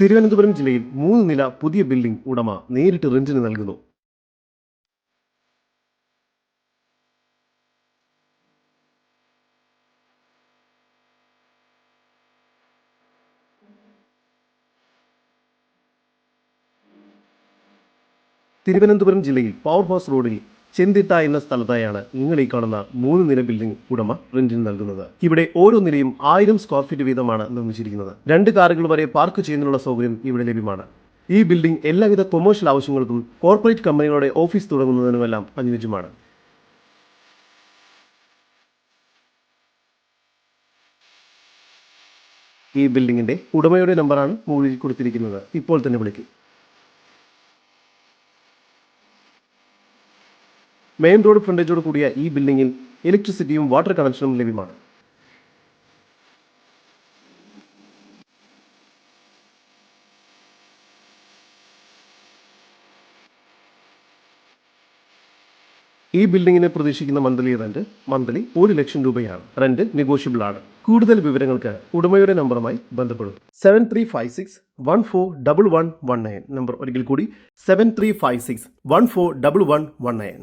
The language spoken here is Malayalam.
തിരുവനന്തപുരം ജില്ലയിൽ മൂന്ന് നില പുതിയ ബിൽഡിംഗ് ഉടമ നേരിട്ട് റെന്റിന് നൽകുന്നു. തിരുവനന്തപുരം ജില്ലയിൽ പവർ ഹൗസ് റോഡിൽ ചെന്തിട്ട എന്ന സ്ഥലത്തായാണ് നിങ്ങൾ ഈ കാണുന്ന മൂന്ന് നില ബിൽഡിംഗ് ഉടമ റെന്റിന് നൽകുന്നത്. ഇവിടെ ഓരോ നിലയും ആയിരം സ്ക്വയർ ഫീറ്റ് വീതമാണ് നിർമ്മിച്ചിരിക്കുന്നത്. രണ്ട് കാറുകൾ വരെ പാർക്ക് ചെയ്യുന്നതിനുള്ള സൗകര്യം ഇവിടെ ലഭ്യമാണ്. ഈ ബിൽഡിംഗ് എല്ലാവിധ കൊമേഴ്ഷ്യൽ ആവശ്യങ്ങൾക്കും കോർപ്പറേറ്റ് കമ്പനികളുടെ ഓഫീസ് തുടങ്ങുന്നതിനുമെല്ലാം അനുയോജ്യമാണ്. ഈ ബിൽഡിംഗിന്റെ ഉടമയുടെ നമ്പറാണ് മുകളിൽ കൊടുത്തിരിക്കുന്നത്. ഇപ്പോൾ തന്നെ വിളിക്കും. മെയിൻ റോഡ് ഫ്രണ്ടേജോട് കൂടിയ ഈ ബിൽഡിംഗിൽ ഇലക്ട്രിസിറ്റിയും വാട്ടർ കണക്ഷനും ലഭ്യമാണ്. ഈ ബിൽഡിങ്ങിന് പ്രതീക്ഷിക്കുന്ന മന്ത്ലി റെന്റ് മന്ത്ലി ഒരു ലക്ഷം രൂപയാണ്. റെന്റ് നെഗോഷ്യബിൾ ആണ്. കൂടുതൽ വിവരങ്ങൾക്ക് ഉടമയുടെ നമ്പറുമായി ബന്ധപ്പെടും. Seven three five six one four double one one nine number ഒരിക്കൽ കൂടി. Seven three five six one four double one one nine